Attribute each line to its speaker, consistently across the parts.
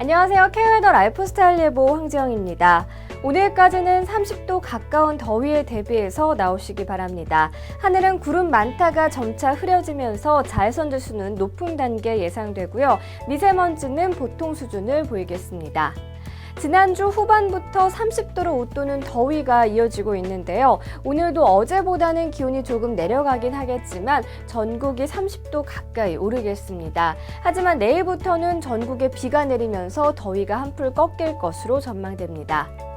Speaker 1: 안녕하세요. 케어웨더 라이프스타일 예보 황지영입니다. 오늘까지는 30도 가까운 더위에 대비해서 나오시기 바랍니다. 하늘은 구름 많다가 점차 흐려지면서 자외선 지수는 높은 단계 예상되고요. 미세먼지는 보통 수준을 보이겠습니다. 지난주 후반부터 30도를 웃도는 더위가 이어지고 있는데요. 오늘도 어제보다는 기온이 조금 내려가긴 하겠지만 전국이 30도 가까이 오르겠습니다. 하지만 내일부터는 전국에 비가 내리면서 더위가 한풀 꺾일 것으로 전망됩니다.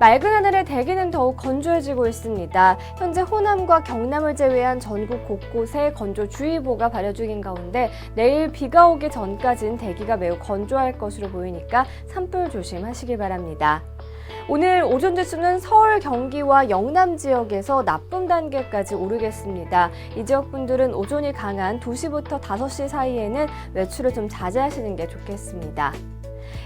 Speaker 1: 맑은 하늘에 대기는 더욱 건조해지고 있습니다. 현재 호남과 경남을 제외한 전국 곳곳에 건조주의보가 발효 중인 가운데 내일 비가 오기 전까지는 대기가 매우 건조할 것으로 보이니까 산불 조심하시기 바랍니다. 오늘 오전 지수는 서울, 경기와 영남 지역에서 나쁨 단계까지 오르겠습니다. 이 지역 분들은 오존이 강한 2시부터 5시 사이에는 외출을 좀 자제하시는 게 좋겠습니다.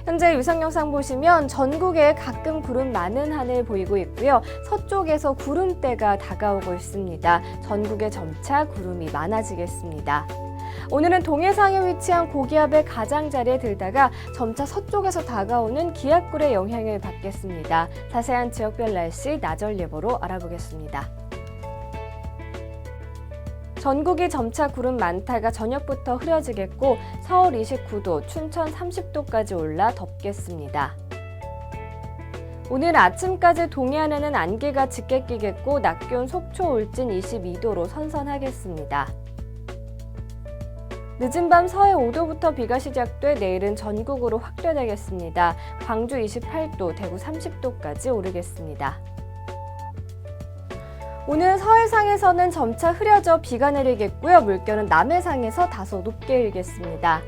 Speaker 1: 현재 위성 영상 보시면 전국에 가끔 구름 많은 하늘 보이고 있고요. 서쪽에서 구름대가 다가오고 있습니다. 전국에 점차 구름이 많아지겠습니다. 오늘은 동해상에 위치한 고기압의 가장자리에 들다가 점차 서쪽에서 다가오는 기압골의 영향을 받겠습니다. 자세한 지역별 날씨 나절 예보로 알아보겠습니다. 전국이 점차 구름 많다가 저녁부터 흐려지겠고 서울 29도, 춘천 30도까지 올라 덥겠습니다. 오늘 아침까지 동해안에는 안개가 짙게 끼겠고 낮 기온 속초 울진 22도로 선선하겠습니다. 늦은 밤 서해 5도부터 비가 시작돼 내일은 전국으로 확대되겠습니다. 광주 28도, 대구 30도까지 오르겠습니다. 오늘 서해상에서는 점차 흐려져 비가 내리겠고요. 물결은 남해상에서 다소 높게 일겠습니다.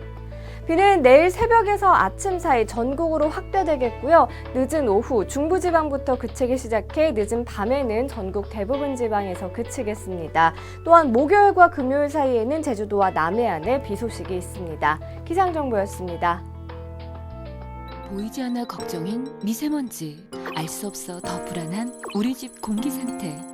Speaker 1: 비는 내일 새벽에서 아침 사이 전국으로 확대되겠고요. 늦은 오후 중부지방부터 그치기 시작해 늦은 밤에는 전국 대부분 지방에서 그치겠습니다. 또한 목요일과 금요일 사이에는 제주도와 남해안에 비 소식이 있습니다. 기상정보였습니다.
Speaker 2: 보이지 않아 걱정인 미세먼지. 알 수 없어 더 불안한 우리 집 공기 상태.